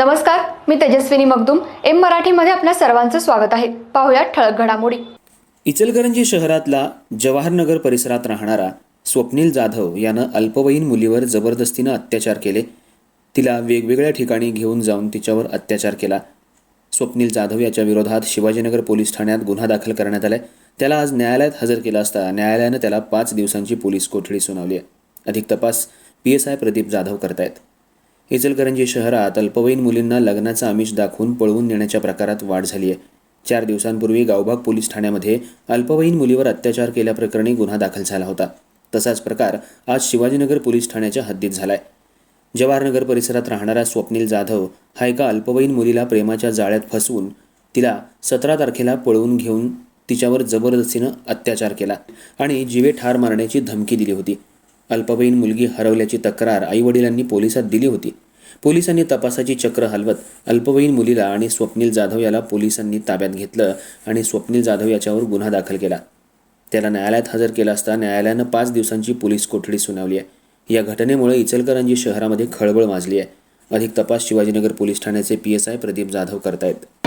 नमस्कार मी तेजस्विनी मगदुम. एम मराठीमध्ये आपल्या सर्वांचं स्वागत आहे. पाहुयात ठळक घडामोडी. इचलकरंजी शहरातला जवाहरनगर परिसरात राहणारा स्वप्नील जाधव यानं अल्पवयीन मुलीवर जबरदस्तीनं अत्याचार केले. तिला वेगवेगळ्या ठिकाणी घेऊन जाऊन तिच्यावर अत्याचार केला. स्वप्नील जाधव याच्या विरोधात शिवाजीनगर पोलीस ठाण्यात गुन्हा दाखल करण्यात आलाय. त्याला आज न्यायालयात हजर केला असता न्यायालयानं त्याला पाच दिवसांची पोलीस कोठडी सुनावली आहे. अधिक तपास P S I Pradeep Jadhav करतायत. इचलकरंजी शहरात अल्पवयीन मुलींना लग्नाचं आमिष दाखवून पळवून नेण्याच्या प्रकारात वाढ झाली आहे. चार दिवसांपूर्वी गावभाग पोलीस ठाण्यामध्ये अल्पवयीन मुलीवर अत्याचार केल्याप्रकरणी गुन्हा दाखल झाला होता. तसाच प्रकार आज शिवाजीनगर पोलीस ठाण्याच्या हद्दीत झालाय. जवाहरनगर परिसरात राहणारा स्वप्नील जाधव हा एका अल्पवयीन मुलीला प्रेमाच्या जाळ्यात फसवून तिला सतरा तारखेला पळवून घेऊन तिच्यावर जबरदस्तीनं अत्याचार केला आणि जीवे ठार मारण्याची धमकी दिली होती. अल्पवयीन मुलगी हरवल्याची तक्रार आईवडिलांनी पोलिसात दिली होती. पोलिसांनी तपासाची चक्र हलवत अल्पवयीन मुलीला आणि स्वप्नील जाधव याला पोलिसांनी ताब्यात घेतलं आणि स्वप्नील जाधव याच्यावर गुन्हा दाखल केला. त्याला न्यायालयात हजर केला असता न्यायालयानं पाच दिवसांची पोलीस कोठडी सुनावली आहे. या घटनेमुळे इचलकरंजी शहरामध्ये खळबळ माजली आहे. अधिक तपास शिवाजीनगर पोलीस ठाण्याचे P S I Pradeep Jadhav करतायत.